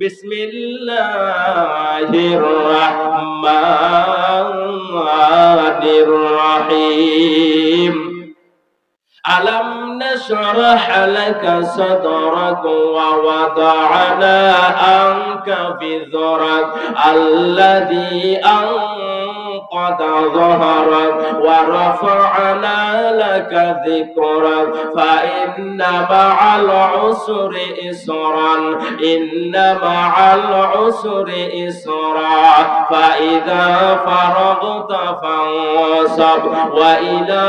بسم الله الرحمن الرحيم. ألم نشرح لك صدرك ووضعنا عنك بذرك الذي أنت أنقض ظهرك ورفعنا لك ذكرك فإن مع العسر إسرا إن مع العسر إسرا فإذا فرغت فانصب وإلى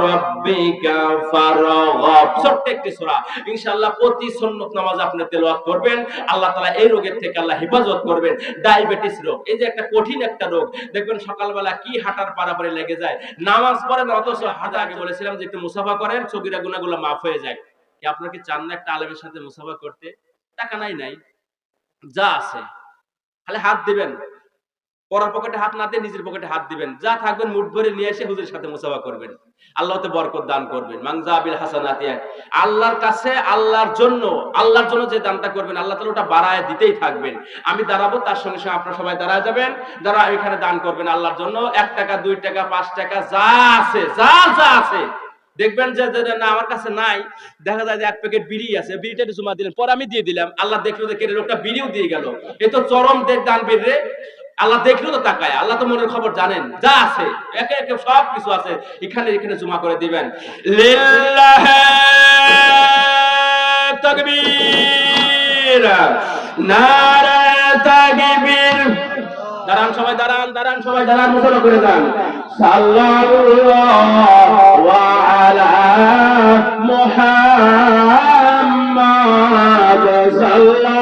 ربك ফারগাব ছোট্ট একটি সূরা ইনশাআল্লাহ প্রতি সুন্নত নামাজ আপনি তেলাওয়াত করবেন আল্লাহ তাআলা এই রোগের থেকে আল্লাহ হেফাজত করবেন ডায়াবেটিস রোগ এই যে একটা কঠিন একটা রোগ দেখবেন সকালবেলা কি হাঁটার পারাপারে লেগে যায়? নামাজ পড়েন, অথচ হাঁটা আগে বলেছিলাম যে একটু মুসাফা করেন, ছবিরা গুনাহগুলো মাফ হয়ে যায়। কি আপনার কি চান না একটা আলমের সাথে মুসাফা করতে? টাকা নাই নাই। যা আছে। খালি হাত দিবেন। পরার পকেটে হাত না দিয়ে নিজের পকেটে হাত দিবেন। যা থাকবেন মুঠ ভরে নিয়ে এসে হুজুরের সাথে মুসাফা করবেন। আল্লাহতে বরকত দান করবেন। মাংজাবিল হাসানাতি। আল্লাহর কাছে আল্লাহর জন্য আল্লাহর জন্য যে দানটা করবেন, আল্লাহ তাআলা ওটা বাড়ায় দিতেই থাকবেন। আমি দাঁড়াবো, তার সঙ্গে সঙ্গে আপনারা সবাই দাঁড়ায় যাবেন। যারা এখানে দান করবেন আল্লাহর জন্য, এক টাকা, দুই টাকা, পাঁচ টাকা, যা আছে, যা যা আছে। দেখবেন যে না, আমার কাছে নাই। দেখা যায় যে এক প্যাকেট বিড়ি আছে, বিড়িটা জমা দিলেন, পরে আমি দিয়ে দিলাম। আল্লাহ দেখল যে কেটে লোকটা বিড়িও দিয়ে গেল। এ তো চরম দেখ দান বেড়ে আল্লাহ দেখল তো তাকায়, আল্লাহ তো মনের খবর জানেন, যা আছে, একে একে সব কিছু আছে, এখানে এখানে জমা করে দিবেন। তাকবীর তাকবীর। দাঁড়ান সবাই, দাঁড়ান দাঁড়ান সবাই, দাঁড়ান মুসলমান করে যান। সাল্লাল্লাহু আলা মুহাম্মাদ সাল্লাল্লাহু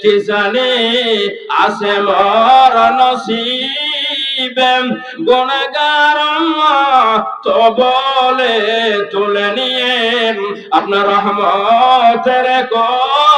কি জানে? আছে মর নসিবে। গুণগার তো বলে তুলে নিয়ে আপনার রহমতের কোলে